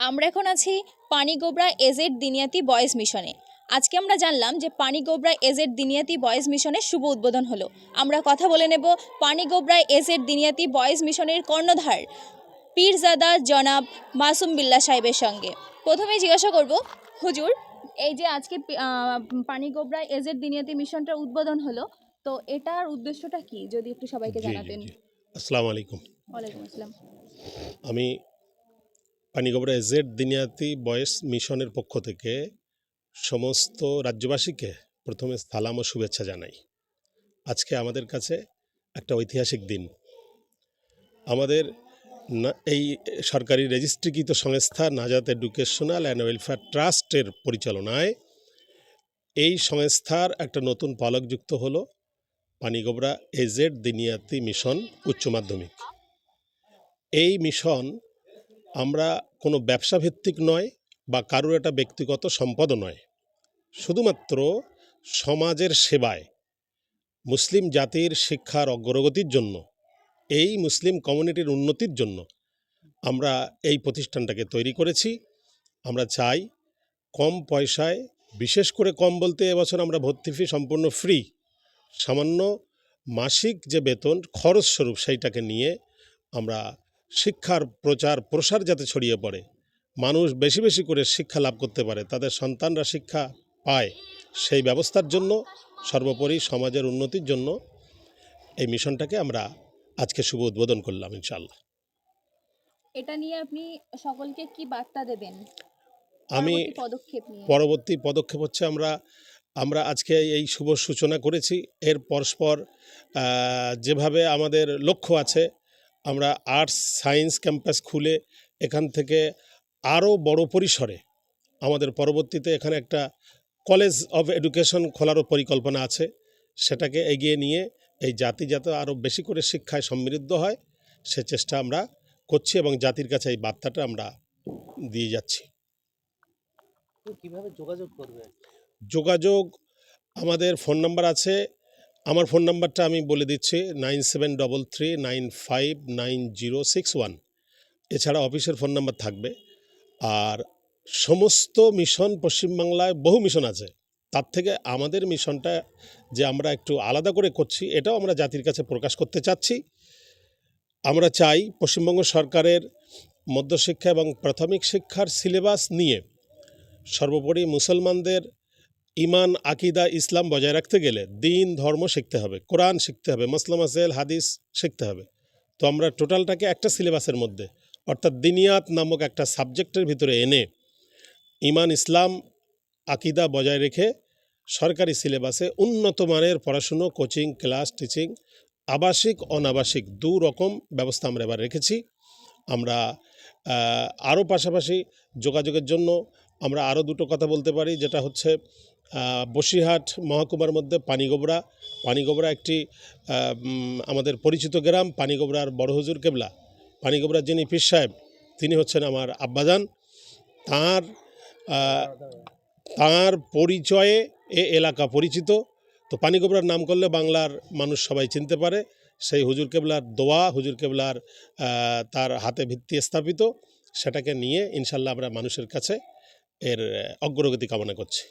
আমরা এখন আছি পানিগোবরা এজেড দিনিয়াতি বয়েজ মিশনে। আজকে আমরা জানলাম যে পানিগোবরা এজেড দিনিয়াতি বয়েজ মিশনের শুভ উদ্বোধন হলো। আমরা কথা বলে নেব পানিগোবরা এজেড দিনিয়াতি বয়েজ মিশনের কর্ণধার পীরজাদা জনাব মাসুম বিল্লা সাহেবের সঙ্গে। প্রথমেই জিজ্ঞাসা করব হুজুর এই যে আজকে পানিগোবরা এজেড দিনিয়াতি মিশনটার উদ্বোধন হলো তো এটার উদ্দেশ্যটা কি? যদি একটু সবাইকে জানাতেন। আসসালামু আলাইকুম। ওয়ালাইকুম আসসালাম। আমি পানিগবরা এজেড দিনিয়াতি বয়েস মিশনের পক্ষ থেকে সমস্ত রাজ্যবাসীকে প্রথমে সালাম ও শুভেচ্ছা জানাই। আজকে আমাদের কাছে একটা ঐতিহাসিক দিন। আমাদের এই সরকারি রেজিস্ট্রিকৃত সংস্থা নাজাত এডুকেশনাল অ্যান্ড ওয়েলফেয়ার ট্রাস্টের পরিচালনায় এই সংস্থার একটা নতুন পালক যুক্ত হলো পানিগোবরা এজেড দিনিয়াতি মিশন উচ্চ মাধ্যমিক। এই মিশন আমরা কোনো ব্যবসা ভিত্তিক নয় বা কারোর একটা ব্যক্তিগত সম্পদও নয়। শুধুমাত্র সমাজের সেবায়, মুসলিম জাতির শিক্ষার অগ্রগতির জন্য, এই মুসলিম কমিউনিটির উন্নতির জন্য আমরা এই প্রতিষ্ঠানটাকে তৈরি করেছি। আমরা চাই কম পয়সায়, বিশেষ করে কম বলতে এবছর আমরা ভর্তি ফি সম্পূর্ণ ফ্রি, সামান্য মাসিক যে বেতন, খরচ স্বরূপ সেইটাকে নিয়ে আমরা শিক্ষার প্রচার প্রসার যাতে ছড়িয়ে পড়ে। মানুষ বেশি বেশি করে শিক্ষা লাভ করতে পারে তাদের সন্তানরা শিক্ষা পায়। সেই ব্যবস্থার জন্য সর্বোপরি সমাজের উন্নতির জন্য এই মিশনটাকে আমরা আজকে শুভ উদ্বোধন করলাম ইনশাল্লাহ এটা নিয়ে আপনি সকলকে কি বার্তা দেবেন? আমি পরবর্তী পদক্ষেপ নিয়ে। পরবর্তী পদক্ষেপ হচ্ছে আমরা আমরা আজকে এই শুভ সূচনা করেছি। এর পরস্পর যেভাবে আমাদের লক্ষ্য আছে আমরা আর্টস সায়েন্স ক্যাম্পাস খুলে এখান থেকে আরও বড় পরিসরে আমাদের পরবর্তীতে এখানে একটা কলেজ অফ এডুকেশন খোলারও পরিকল্পনা আছে। সেটাকে এগিয়ে নিয়ে এই জাতি যাতে আরও বেশি করে শিক্ষায় সমৃদ্ধ হয় সে চেষ্টা আমরা করছি এবং জাতির কাছে এই বার্তাটা আমরা দিয়ে যাচ্ছি। কীভাবে যোগাযোগ করবে? যোগাযোগ আমাদের ফোন নাম্বার আছে আমার ফোন নাম্বারটা আমি বলে দিচ্ছি nine seven double three nine five nine zero six one. এছাড়া অফিসের ফোন নাম্বার থাকবে। আর সমস্ত মিশন পশ্চিমবাংলায় বহু মিশন আছে। তার থেকে আমাদের মিশনটা যে আমরা একটু আলাদা করে করছি, এটাও আমরা জাতির কাছে প্রকাশ করতে চাচ্ছি। আমরা চাই পশ্চিমবঙ্গ সরকারের মধ্যশিক্ষা এবং প্রাথমিক শিক্ষার সিলেবাস নিয়ে সর্বোপরি মুসলমানদের ইমান, আকিদা, ইসলাম বজায় রাখতে গেলে দিন, ধর্ম শিখতে হবে, কোরআন শিখতে হবে, মসলাম আসেল, হাদিস শিখতে হবে। তো আমরা টোটালটাকে একটা সিলেবাসের মধ্যে, অর্থাৎ দিনিয়াত নামক একটা সাবজেক্টের ভিতরে এনে ইমান, ইসলাম, আকিদা বজায় রেখে সরকারি সিলেবাসে উন্নত মানের পড়াশুনো, কোচিং, ক্লাস, টিচিং, আবাসিক, অনাবাসিক দু রকম ব্যবস্থা আমরা এবার রেখেছি। আমরা আরও পাশাপাশি যোগাযোগের জন্য আমরা আরও দুটো কথা বলতে পারি, যেটা হচ্ছে বসিরহাট মহকুমার মধ্যে পানিগোবরা। পানিগোবরা একটি আমাদের পরিচিত গ্রাম, পানিগোবরার বড় হুজুর কেবলা। পানিগোবরার যিনি পীর সাহেব, তিনি হচ্ছেন আমার আব্বাজান। তাঁর তাঁর পরিচয়ে এ এলাকা পরিচিত। তো পানিগোবরার নাম করলে বাংলার মানুষ সবাই চিনতে পারে। সেই হুজুর কেবলার দোয়া, হুজুর কেবলার তার হাতে ভিত্তি স্থাপিত। সেটাকে নিয়ে ইনশাল্লাহ আমরা মানুষের কাছে এর অগ্রগতি কামনা করছি।